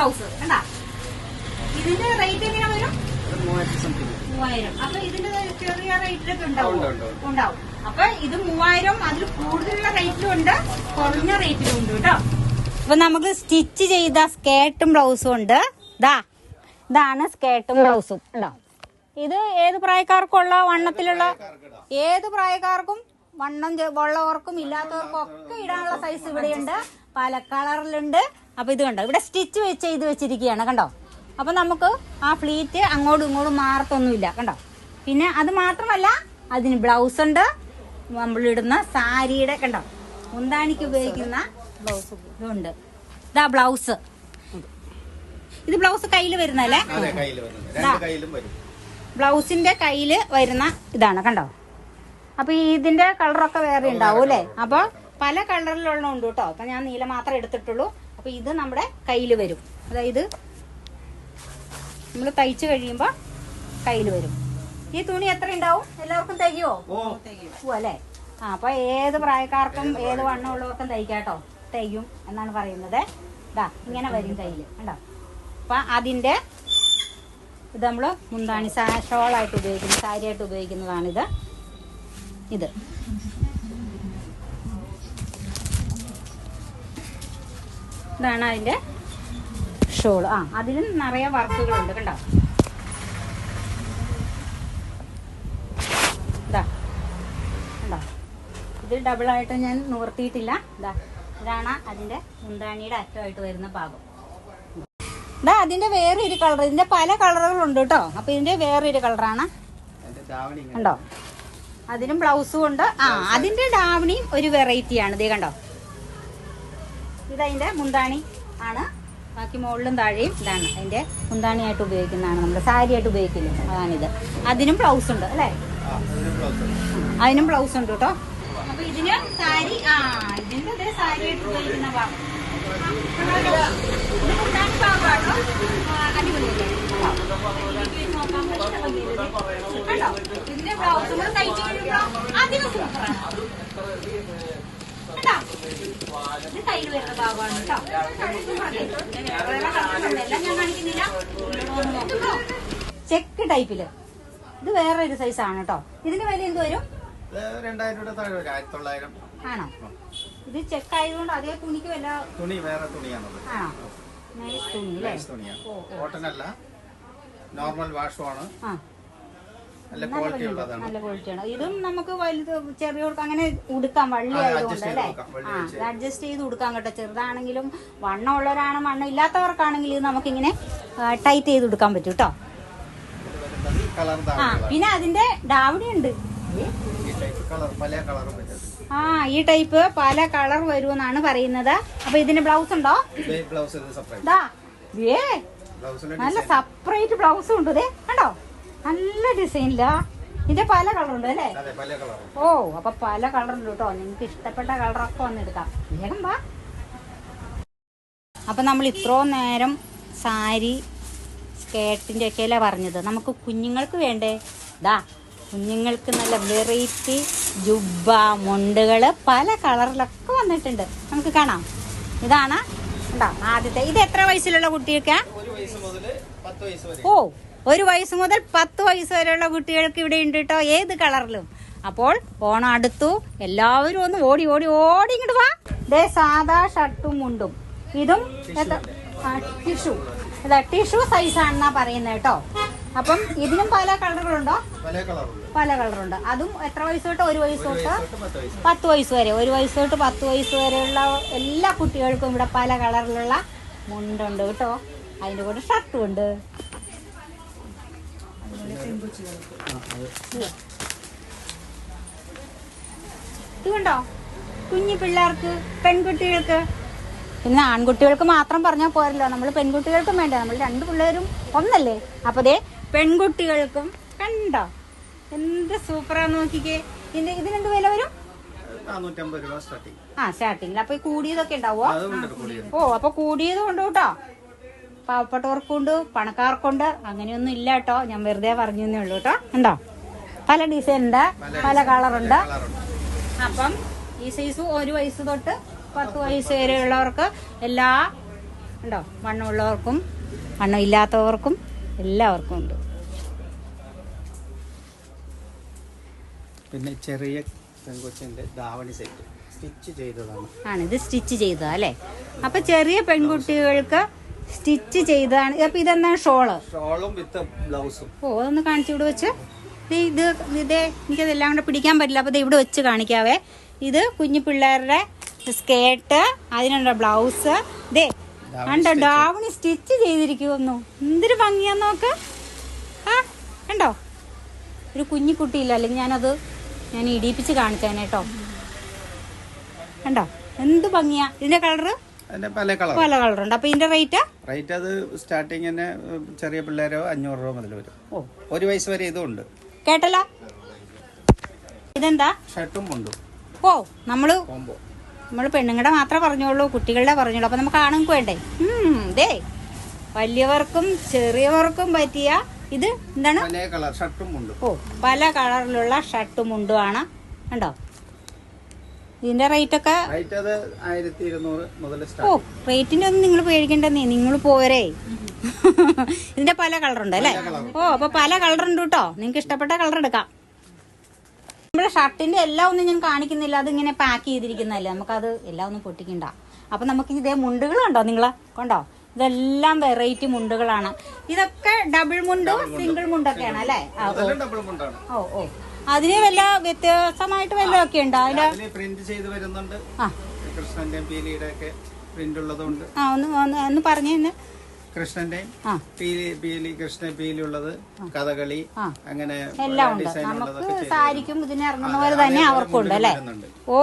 Blouse കണ്ടാ? ഇതിന്റെ rate എങ്ങനെ വരും? മൂവായിരം. അപ്പൊ ഇതിന്റെ ചെറിയ റേറ്റിലൊക്കെ ഉണ്ടാവും. ഉണ്ട്, ഉണ്ട്, ഉണ്ട്. ഉണ്ടാവും. അപ്പൊ ഇത് മൂവായിരം അതിൽ കൂടുതലുള്ള റേറ്റിലും ഉണ്ട് കുറഞ്ഞ റേറ്റിലും ഉണ്ട് കേട്ടോ. അപ്പൊ നമുക്ക് സ്റ്റിച്ച് ചെയ്ത സ്കേർട്ടും ബ്ലൗസും ഉണ്ട്. ഇതാ ഇതാണ് സ്കേർട്ടും ബ്ലൗസും ഉണ്ടോ ഇത് ഏത് പ്രായക്കാർക്കുള്ള വണ്ണത്തിലുള്ള? ഏത് പ്രായക്കാർക്കും വണ്ണം ഉള്ളവർക്കും ഇല്ലാത്തവർക്കും ഒക്കെ ഇടാനുള്ള സൈസ് ഇവിടെയുണ്ട്. പല കളറിലുണ്ട്. അപ്പൊ ഇത് കണ്ടോ? ഇവിടെ സ്റ്റിച്ച് വെച്ച് ചെയ്ത് വെച്ചിരിക്കുകയാണ് കണ്ടോ? അപ്പൊ നമുക്ക് ആ ഫ്ലീറ്റ് അങ്ങോട്ടും ഇങ്ങോട്ടും മാറത്തൊന്നുമില്ല കണ്ടോ? പിന്നെ അത് മാത്രമല്ല അതിന് ബ്ലൗസ് ഉണ്ട്. നമ്മളിടുന്ന സാരിയുടെ കണ്ടോ? മുന്താണിക്ക് ഉപയോഗിക്കുന്ന ബ്ലൗസ് ഇതുണ്ട്. ഇതാ ബ്ലൗസ് ഇത് ബ്ലൗസ് കയ്യിൽ വരുന്നല്ലേ കയ്യിലും ബ്ലൗസിന്റെ കയ്യിൽ വരുന്ന ഇതാണ് കണ്ടോ? അപ്പൊ ഇതിന്റെ കളറൊക്കെ വേറെ ഉണ്ടാവും അല്ലേ? അപ്പൊ പല കളറിലുള്ള ഉണ്ട് കേട്ടോ. അപ്പൊ ഞാൻ നീല മാത്രമേ എടുത്തിട്ടുള്ളൂ. അപ്പൊ ഇത് നമ്മുടെ കയ്യിൽ വരും. അതായത് നമ്മൾ തയ്ച്ചു കഴിയുമ്പോ കയ്യിൽ വരും. ഈ തുണി എത്ര ഉണ്ടാവും? എല്ലാവർക്കും തികയോ ഓ. അല്ലേ? ആ അപ്പൊ ഏത് പ്രായക്കാർക്കും ഏത് വണ്ണമുള്ളവർക്കും തയ്ക്കാട്ടോ തയ്യും എന്നാണ് പറയുന്നത്. ഇതാ ഇങ്ങനെ വരും കയ്യിൽ കണ്ടോ? അപ്പൊ അതിന്റെ ഇത് നമ്മൾ മുന്താണി ഷോളായിട്ട് ഉപയോഗിക്കുന്ന സാരിയായിട്ട് ഉപയോഗിക്കുന്നതാണിത്. ഇത്. ഇതാണ് അതിന്റെ ഷോൾ ആ അതിലും നിറയെ വർക്കുകളുണ്ട് കണ്ടോ? ഇതാ. കണ്ടോ? ഇത് ഡബിൾ ആയിട്ട് ഞാൻ നിവർത്തിയിട്ടില്ല. ഇതാ. ഇതാണ് അതിന്റെ മുന്താണിയുടെ അറ്റമായിട്ട് വരുന്ന ഭാഗം. ഇതാ അതിന്റെ വേറെ ഒരു കളർ ഇതിന്റെ പല കളറുകളുണ്ട് കേട്ടോ. അപ്പൊ ഇതിന്റെ വേറൊരു കളറാണ്. കണ്ടോ? അതിനും ബ്ലൗസും ഉണ്ട്. ആ അതിന്റെ ഡാവണിയും ഒരു വെറൈറ്റിയാണ് ഇതേ കണ്ടോ? ഇതതിന്റെ മുന്താണി ആണ്. ബാക്കി മുകളിലും താഴെയും ഇതാണ് അതിന്റെ മുന്താണിയായിട്ട് ഉപയോഗിക്കുന്നതാണ് നമ്മൾ സാരിയായിട്ട് ഉപയോഗിക്കില്ല? അതാണിത്. അതിനും ബ്ലൗസ് ഉണ്ട് അല്ലേ? അതിന് ബ്ലൗസ് ഉണ്ട്. കേട്ടോ. അപ്പൊ ഇതിന് സാരി ആ ഇതിന്റെ അതേ സാരിയായിട്ട് ഉപയോഗിക്കുന്ന ഭാഗം. ഇതിന്റെ ബ്ലൗസ് നമ്മൾ തയ്ച്ചു കഴിയുമ്പോ അധികം സൂപ്പറാണ് ഇത് കയ്യിൽ വരുന്ന ഭാഗമാണ് കേട്ടോ. എല്ലാം ഞാൻ കാണിക്കുന്നില്ല ചെക്ക് ടൈപ്പിൽ. ഇത് വേറെ ഒരു സൈസ് ആണ് കേട്ടോ. ഇതിന്റെ വില എന്ത് വരും? ആണോ? ഇത് ചെക്ക് ആയതുകൊണ്ട് അതേ തുണിക്ക് വല്ല തുണി വേറെ തുണിയാണത്. ആണോ? നൈസ് തുണി അല്ലേ? നൈസ് തുണിയാണ് ഓ, ഓ. കോട്ടൺ അല്ല. നോർമൽ വാഷുമാണ് ആ. നല്ല ക്വാളിറ്റിയാണ് ഇതും നമുക്ക് വലുത് ചെറിയ അങ്ങനെ ഉടുക്കാം വള്ളി ആയതുകൊണ്ട് അല്ലേ? ആ ഇത് അഡ്ജസ്റ്റ് ചെയ്ത് ഉടുക്കാൻ കേട്ടോ. ചെറുതാണെങ്കിലും വണ്ണം ഉള്ളവരാണ് വണ്ണം ഇല്ലാത്തവർക്കാണെങ്കിൽ ഇത് നമുക്കിങ്ങനെ ടൈറ്റ് ചെയ്ത് ഉടുക്കാൻ പറ്റും കേട്ടോ. ആ പിന്നെ അതിന്റെ ഡാവണി ഉണ്ട്. ആ ഈ ടൈപ്പ് പല കളർ വരുമെന്നാണ് പറയുന്നത്. അപ്പൊ ഇതിന് ബ്ലൗസ് ഉണ്ടോ? ബ്ലൗസ് നല്ല സെപ്പറേറ്റ് ബ്ലൗസും ഉണ്ട് കണ്ടോ? നല്ല ഡിസൈനില്ല ഇതിന്റെ പല കളറുണ്ട് അല്ലേ? ഓ അപ്പൊ പല കളറുണ്ട് കേട്ടോ നിങ്ങൾക്ക് ഇഷ്ടപ്പെട്ട കളറൊക്കെ വന്നെടുക്കാം വേഗം വാ. അപ്പൊ നമ്മൾ ഇത്രോ നേരം സാരി സ്കേട്ടിന്റെ ഒക്കെ അല്ലേ പറഞ്ഞത്. നമുക്ക് കുഞ്ഞുങ്ങൾക്ക് വേണ്ടേ? ദാ കുഞ്ഞുങ്ങൾക്ക് നല്ല വെറൈറ്റി ജുബ മുണ്ടുകൾ പല കളറിലൊക്കെ വന്നിട്ടുണ്ട്. നമുക്ക് കാണാം. ഇതാണ് ഉണ്ടോ ആദ്യത്തെ. ഇത് എത്ര വയസ്സിലുള്ള കുട്ടിയൊക്കെ? ഓ ഒരു വയസ്സ് മുതൽ പത്ത് വയസ്സ് വരെയുള്ള കുട്ടികൾക്ക് ഇവിടെ ഉണ്ട് കേട്ടോ ഏത് കളറിലും. അപ്പോൾ ഓണം അടുത്തു. എല്ലാവരും ഒന്ന് ഓടി ഓടി ഓടി ഇങ്ങോട്ട് വാ. ദേ സാധാ ഷർട്ടും മുണ്ടും. ഇതും ടിഷ്യൂ. ഇതാ ടിഷ്യൂ സൈസാണെന്നാ പറയുന്നത് കേട്ടോ അപ്പം ഇതിനും പല കളറുകളുണ്ടോ? പല കളറുണ്ട്. അതും എത്ര വയസ്സ് തൊട്ട്? ഒരു വയസ്സ് തൊട്ട് തൊട്ട് പത്ത് വയസ്സ്. പത്ത് വയസ്സ് വരെ. ഒരു വയസ്സ് തൊട്ട് പത്ത് വയസ്സ് വരെയുള്ള എല്ലാ കുട്ടികൾക്കും ഇവിടെ പല കളറിലുള്ള മുണ്ടുണ്ട് കേട്ടോ അതിന്റെ കൂടെ ഷർട്ടും ഉണ്ട്. ഇത് കണ്ടോ? കുഞ്ഞു പിള്ളേർക്ക് പെൺകുട്ടികൾക്ക്. പിന്നെ ആൺകുട്ടികൾക്ക് മാത്രം പറഞ്ഞാൽ പോരല്ലോ. നമ്മൾ പെൺകുട്ടികൾക്കും വേണ്ട. നമ്മൾ രണ്ട് പിള്ളേരും ഒന്നല്ലേ? അപ്പൊ ദേ പെൺകുട്ടികൾക്കും കണ്ടോ? എന്ത് സൂപ്പറാ നോക്കിക്കേ. ഇതിന്റെ ഇതിനെന്ത് വില വരും? ആ സ്റ്റാർട്ടിങ്ങിൽ അപ്പൊ കൂടിയതൊക്കെ ഉണ്ടാവോ ഓ അപ്പൊ കൂടിയത് കൊണ്ടു കേട്ടോ പാവപ്പെട്ടവർക്കുണ്ട് പണക്കാർക്കുണ്ട്. അങ്ങനെയൊന്നും ഇല്ല കേട്ടോ. ഞാൻ വെറുതെ പറഞ്ഞു എന്നേ ഉള്ളൂ കേട്ടോ. ഉണ്ടോ പല ഡിസൈൻ ഉണ്ട് പല കളറുണ്ട് അപ്പം ഈ സൈസ് ഒരു വയസ്സ് തൊട്ട് പത്ത് വയസ്സ് വരെയുള്ളവർക്ക് എല്ലാ ഉണ്ടോ മണ്ണുള്ളവർക്കും വണ്ണം ഇല്ലാത്തവർക്കും എല്ലാവർക്കും ഉണ്ട്. പിന്നെ ചെറിയ പെൺകൊച്ചിന്റെ ധാവണി സെറ്റ് സ്റ്റിച്ച് ചെയ്തതാണ്. ആണ് ഇത് സ്റ്റിച്ച് ചെയ്തതാ അല്ലേ? അപ്പൊ ചെറിയ പെൺകുട്ടികൾക്ക് സ്റ്റിച്ച് ചെയ്തതാണ്. അപ്പൊ ഇതെന്താണ് ഷോൾ? ഷോളും വിത്ത് ബ്ലൗസും. ഓ അതൊന്ന് കാണിച്ചു ഇവിടെ വെച്ച്. ഇത് ഇതേ എനിക്കതെല്ലാം കൂടെ പിടിക്കാൻ പറ്റില്ല. അപ്പോൾ ഇവിടെ വെച്ച് കാണിക്കാവേ. ഇത് കുഞ്ഞു പിള്ളേരുടെ സ്കേർട്ട് അതിനുള്ള ബ്ലൗസ്. ഇതേ കണ്ടോ ഡാവണി സ്റ്റിച്ച് ചെയ്തിരിക്കുമെന്നു എന്തൊരു ഭംഗിയാ നോക്ക്. ആ കണ്ടോ? ഒരു കുഞ്ഞു കുട്ടിയില്ല. അല്ലെങ്കിൽ ഞാനത് ഞാൻ ഇടിയിപ്പിച്ച് കാണിച്ചേനെ കേട്ടോ. കണ്ടോ? എന്ത് ഭംഗിയാ. ഇതിന്റെ കളറ്? പല കളറുണ്ട്. അപ്പൊ ഇതിന്റെ റേറ്റ് റേറ്റ് അത് സ്റ്റാർട്ടിങ് തന്നെ ചെറിയ പിള്ളേരോ അഞ്ഞൂറ് രൂപ മുതൽ വരും. ഒരു വയസ്സ് വരെ ഇതും ഉണ്ട്. കേട്ടല്ലോ? ഇതെന്താ? ഷർട്ടും മുണ്ടും. ഓ നമ്മൾ നമ്മൾ പെണ്ണുങ്ങളുടെ മാത്രമേ പറഞ്ഞോളൂ കുട്ടികളുടെ പറഞ്ഞോളൂ അപ്പൊ നമുക്ക് ആണുങ്ങൾക്ക് വേണ്ടേ? ഉം, ദേ. വലിയവർക്കും ചെറിയവർക്കും പറ്റിയ ഇത് എന്താണ്? ഷർട്ടും ഓ പല കളറിലുള്ള ഷർട്ടും മുണ്ടുമാണ് കണ്ടോ? ഇതിന്റെ റേറ്റ് ഒക്കെ ഓ റേറ്റിന്റെ ഒന്നും നിങ്ങൾ പേടിക്കണ്ടെന്നേ. നിങ്ങൾ പോരേ. ഇതിന്റെ പല കളറുണ്ട് അല്ലേ? ഓ അപ്പൊ പല കളറുണ്ട് കേട്ടോ നിങ്ങൾക്ക് ഇഷ്ടപ്പെട്ട കളർ എടുക്കാം. നമ്മുടെ ഷർട്ടിന്റെ എല്ലാം ഒന്നും ഞാൻ കാണിക്കുന്നില്ല. അത് ഇങ്ങനെ പാക്ക് ചെയ്തിരിക്കുന്നതല്ലേ. നമുക്കത് എല്ലാം ഒന്നും പൊട്ടിക്കണ്ട. അപ്പൊ നമുക്ക് ഇതേ മുണ്ടുകൾ കണ്ടോ നിങ്ങൾ? കണ്ടോ? ഇതെല്ലാം വെറൈറ്റി മുണ്ടുകളാണ്. ഇതൊക്കെ ഡബിൾ മുണ്ടും സിംഗിൾ മുണ്ടൊക്കെയാണ് അല്ലേ? ഓ ഓ. അതിന് വല്ല വ്യത്യാസമായിട്ട് വല്ലതൊക്കെ ഉണ്ടോ? അതിന്റെ അതിന് പ്രിന്റ് ചെയ്ത് വരുന്നുണ്ട്. ആ. കൃഷ്ണന്റെയും പീലിയുടെ ഒക്കെ പ്രിന്റ് ഉള്ളതുകൊണ്ട് ആ ഒന്ന് ഒന്ന് ഒന്ന് പറഞ്ഞു തന്നെ കൃഷ്ണന്റെയും പീലി പീലി കൃഷ്ണ പീലി ഉള്ളത് കഥകളി അങ്ങനെ എല്ലാം ഉണ്ട്. നമുക്ക് സാരിക്കും ഇതിന് ഇറങ്ങുന്ന പോലെ തന്നെ അതേപോലെ അവർക്കും ഉണ്ട് മുണ്ടിനും അല്ലേ ഓ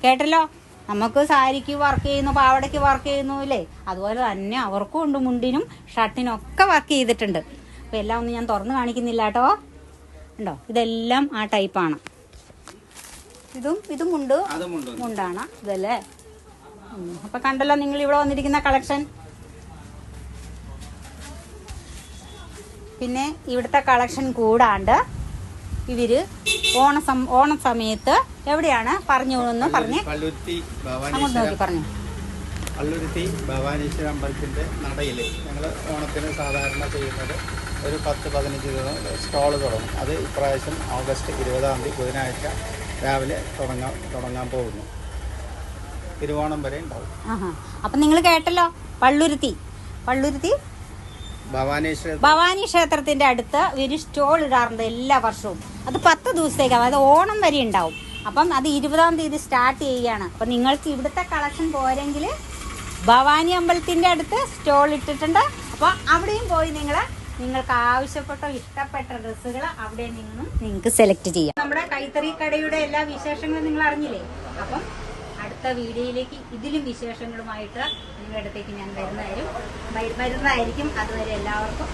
കേട്ടല്ലോ? നമുക്ക് സാരിക്ക് വർക്ക് ചെയ്യുന്നു പാവടയ്ക്ക് വർക്ക് ചെയ്യുന്നു അല്ലേ? അതുപോലെ തന്നെ അവർക്കും ഉണ്ട് മുണ്ടിനും ഷർട്ടിനും ഒക്കെ വർക്ക് ചെയ്തിട്ടുണ്ട്. അപ്പൊ എല്ലാം ഒന്നും ഞാൻ തുറന്നു കാണിക്കുന്നില്ല കേട്ടോ. ഉണ്ടോ? ഇതെല്ലാം ആ ടൈപ്പാണ് ഇതും ഇതും മുണ്ട് മുണ്ടും മുണ്ടാണ്. ഇതല്ലേ? അപ്പൊ കണ്ടല്ലോ നിങ്ങൾ ഇവിടെ വന്നിരിക്കുന്ന കളക്ഷൻ പിന്നെ ഇവിടുത്തെ കളക്ഷൻ കൂടാണ്ട് ഇവർ ഓണ ഓണ സമയത്ത് എവിടെയാണ്? പറഞ്ഞു എന്ന് പറഞ്ഞ് അങ്ങോട്ട് നോക്കി പറഞ്ഞു. പള്ളുരുത്തി ഭവാനീശ്വര അമ്പലത്തിന്റെ നടയിൽ ഞങ്ങൾ ഓണത്തിന് സാധാരണ ചെയ്യുന്നത് ഒരു പത്ത് പതിനഞ്ച് ദിവസം സ്റ്റോൾ തുടങ്ങും. അത് ഇപ്രാവശ്യം ഓഗസ്റ്റ് ഇരുപതാം തീയതി ബുധനാഴ്ച രാവിലെ തുടങ്ങാൻ തുടങ്ങാൻ പോകുന്നു. തിരുവോണം വരെ ഉണ്ടാവും. അപ്പം നിങ്ങൾ കേട്ടല്ലോ പള്ളുരുത്തി. പള്ളുരുത്തി? ഭവാനി ക്ഷേത്രത്തിന്റെ അടുത്ത് ഒരു സ്റ്റോൾ ഇടാറുണ്ട് എല്ലാ വർഷവും. അത് പത്ത് ദിവസത്തേക്ക് അതായത് ഓണം വരെ ഉണ്ടാവും. അപ്പം അത് ഇരുപതാം തീയതി സ്റ്റാർട്ട് ചെയ്യുകയാണ്. അപ്പം നിങ്ങൾക്ക് ഇവിടുത്തെ കളക്ഷൻ പോരെങ്കിൽ ഭവാനി അമ്പലത്തിന്റെ അടുത്ത് സ്റ്റോൾ ഇട്ടിട്ടുണ്ട്. അപ്പോൾ അവിടെയും പോയി നിങ്ങൾ നിങ്ങൾക്ക് ആവശ്യപ്പെട്ട ഇഷ്ടപ്പെട്ട ഡ്രസ്സുകൾ അവിടെ നിന്നും നിങ്ങൾക്ക് സെലക്ട് ചെയ്യാം. നമ്മുടെ കൈത്തറി കടയുടെ എല്ലാ വിശേഷങ്ങളും നിങ്ങൾ അറിഞ്ഞില്ലേ? അപ്പം അടുത്ത വീഡിയോയിലേക്ക് ഇതിലും വിശേഷങ്ങളുമായിട്ട് നിങ്ങളുടെ അടുത്തേക്ക് ഞാൻ വരുന്നതായിരിക്കും. വരുന്നതായിരിക്കും അതുവരെ എല്ലാവർക്കും